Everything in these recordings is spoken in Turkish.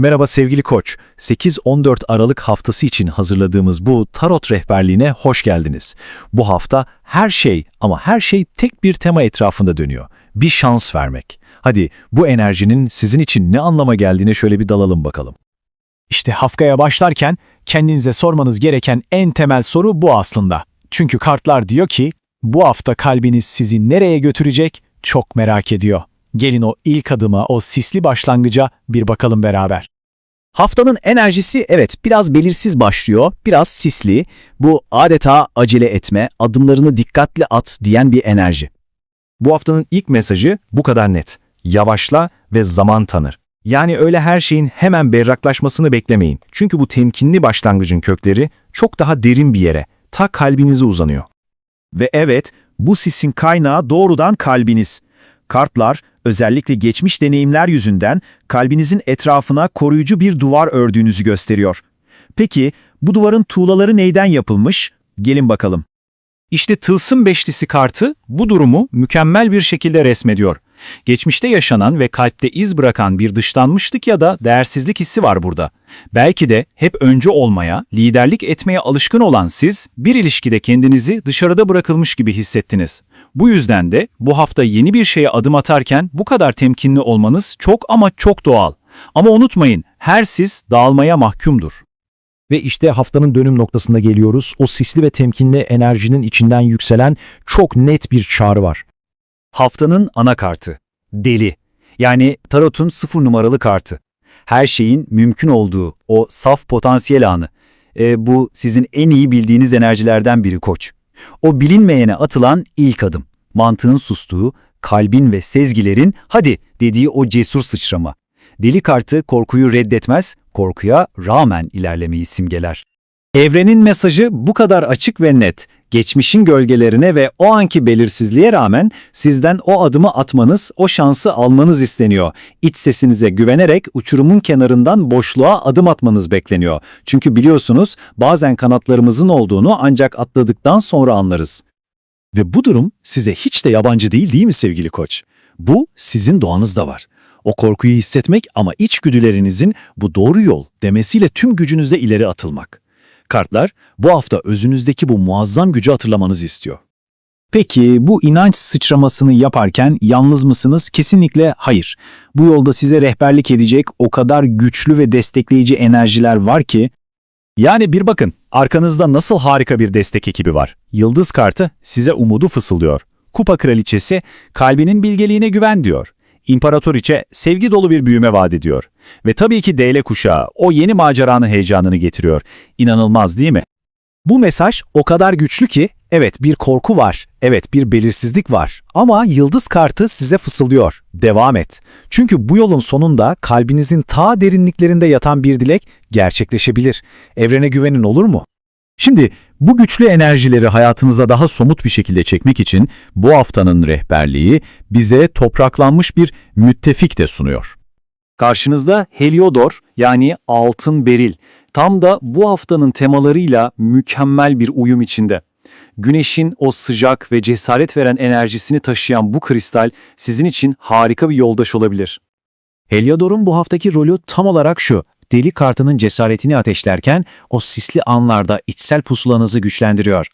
Merhaba sevgili koç. 8-14 Aralık haftası için hazırladığımız bu tarot rehberliğine hoş geldiniz. Bu hafta her şey ama her şey tek bir tema etrafında dönüyor. Bir şans vermek. Hadi bu enerjinin sizin için ne anlama geldiğine şöyle bir dalalım bakalım. İşte haftaya başlarken kendinize sormanız gereken en temel soru bu aslında. Çünkü kartlar diyor ki bu hafta kalbiniz sizi nereye götürecek çok merak ediyor. Gelin o ilk adıma, o sisli başlangıca bir bakalım beraber. Haftanın enerjisi evet biraz belirsiz başlıyor, biraz sisli. Bu adeta acele etme, adımlarını dikkatli at diyen bir enerji. Bu haftanın ilk mesajı bu kadar net. Yavaşla ve zaman tanır. Yani öyle her şeyin hemen berraklaşmasını beklemeyin. Çünkü bu temkinli başlangıcın kökleri çok daha derin bir yere, ta kalbinize uzanıyor. Ve evet, bu sisin kaynağı doğrudan kalbiniz. Kartlar, özellikle geçmiş deneyimler yüzünden kalbinizin etrafına koruyucu bir duvar ördüğünüzü gösteriyor. Peki, bu duvarın tuğlaları neyden yapılmış? Gelin bakalım. İşte Tılsım Beşlisi kartı bu durumu mükemmel bir şekilde resmediyor. Geçmişte yaşanan ve kalpte iz bırakan bir dışlanmışlık ya da değersizlik hissi var burada. Belki de hep önce olmaya, liderlik etmeye alışkın olan siz, bir ilişkide kendinizi dışarıda bırakılmış gibi hissettiniz. Bu yüzden de bu hafta yeni bir şeye adım atarken bu kadar temkinli olmanız çok ama çok doğal. Ama unutmayın, her siz dağılmaya mahkumdur. Ve işte haftanın dönüm noktasında geliyoruz. O sisli ve temkinli enerjinin içinden yükselen çok net bir çağrı var. Haftanın ana kartı. Deli. Yani tarotun sıfır numaralı kartı. Her şeyin mümkün olduğu o saf potansiyel anı. E, bu sizin en iyi bildiğiniz enerjilerden biri koç. O bilinmeyene atılan ilk adım. Mantığın sustuğu, kalbin ve sezgilerin hadi dediği o cesur sıçrama. Deli kartı korkuyu reddetmez, korkuya rağmen ilerlemeyi simgeler. Evrenin mesajı bu kadar açık ve net. Geçmişin gölgelerine ve o anki belirsizliğe rağmen sizden o adımı atmanız, o şansı almanız isteniyor. İç sesinize güvenerek uçurumun kenarından boşluğa adım atmanız bekleniyor. Çünkü biliyorsunuz bazen kanatlarımızın olduğunu ancak atladıktan sonra anlarız. Ve bu durum size hiç de yabancı değil değil mi sevgili koç? Bu sizin doğanızda var. O korkuyu hissetmek ama içgüdülerinizin bu doğru yol demesiyle tüm gücünüzle ileri atılmak. Kartlar bu hafta özünüzdeki bu muazzam gücü hatırlamanızı istiyor. Peki bu inanç sıçramasını yaparken yalnız mısınız? Kesinlikle hayır. Bu yolda size rehberlik edecek o kadar güçlü ve destekleyici enerjiler var ki Yani bir bakın, arkanızda nasıl harika bir destek ekibi var. Yıldız kartı size umudu fısıldıyor. Kupa kraliçesi kalbinin bilgeliğine güven diyor. İmparatoriçe sevgi dolu bir büyüme vaat ediyor. Ve tabii ki DL kuşağı o yeni maceranın heyecanını getiriyor. İnanılmaz değil mi? Bu mesaj o kadar güçlü ki evet bir korku var, evet bir belirsizlik var ama yıldız kartı size fısıldıyor. Devam et. Çünkü bu yolun sonunda kalbinizin ta derinliklerinde yatan bir dilek gerçekleşebilir. Evrene güvenin olur mu? Şimdi bu güçlü enerjileri hayatınıza daha somut bir şekilde çekmek için bu haftanın rehberliği bize topraklanmış bir müttefik de sunuyor. Karşınızda Heliodor yani altın beril. Tam da bu haftanın temalarıyla mükemmel bir uyum içinde. Güneşin o sıcak ve cesaret veren enerjisini taşıyan bu kristal sizin için harika bir yoldaş olabilir. Heliodor'un bu haftaki rolü tam olarak şu. Deli kartının cesaretini ateşlerken o sisli anlarda içsel pusulanızı güçlendiriyor.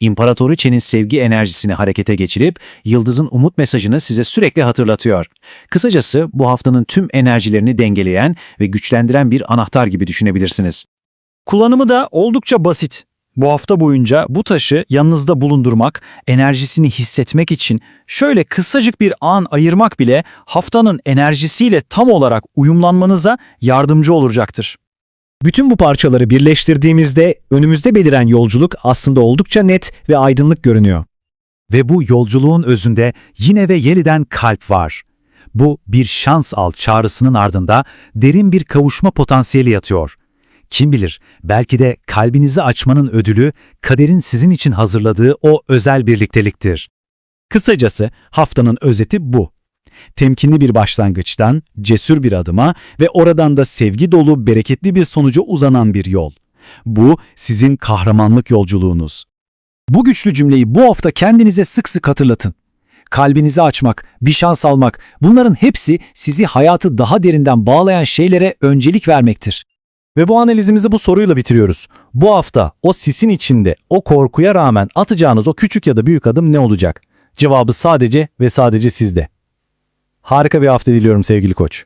İmparatoriçenin sevgi enerjisini harekete geçirip yıldızın umut mesajını size sürekli hatırlatıyor. Kısacası bu haftanın tüm enerjilerini dengeleyen ve güçlendiren bir anahtar gibi düşünebilirsiniz. Kullanımı da oldukça basit. Bu hafta boyunca bu taşı yanınızda bulundurmak, enerjisini hissetmek için şöyle kısacık bir an ayırmak bile haftanın enerjisiyle tam olarak uyumlanmanıza yardımcı olacaktır. Bütün bu parçaları birleştirdiğimizde önümüzde beliren yolculuk aslında oldukça net ve aydınlık görünüyor. Ve bu yolculuğun özünde yine ve yeniden kalp var. Bu bir şans al çağrısının ardında derin bir kavuşma potansiyeli yatıyor. Kim bilir, belki de kalbinizi açmanın ödülü kaderin sizin için hazırladığı o özel birlikteliktir. Kısacası haftanın özeti bu. Temkinli bir başlangıçtan cesur bir adıma ve oradan da sevgi dolu bereketli bir sonuca uzanan bir yol. Bu sizin kahramanlık yolculuğunuz. Bu güçlü cümleyi bu hafta kendinize sık sık hatırlatın. kalbinizi açmak, bir şans almak bunların hepsi sizi hayatı daha derinden bağlayan şeylere öncelik vermektir. Ve bu analizimizi bu soruyla bitiriyoruz. Bu hafta o sisin içinde o korkuya rağmen atacağınız o küçük ya da büyük adım ne olacak? Cevabı sadece ve sadece sizde. Harika bir hafta diliyorum sevgili koç.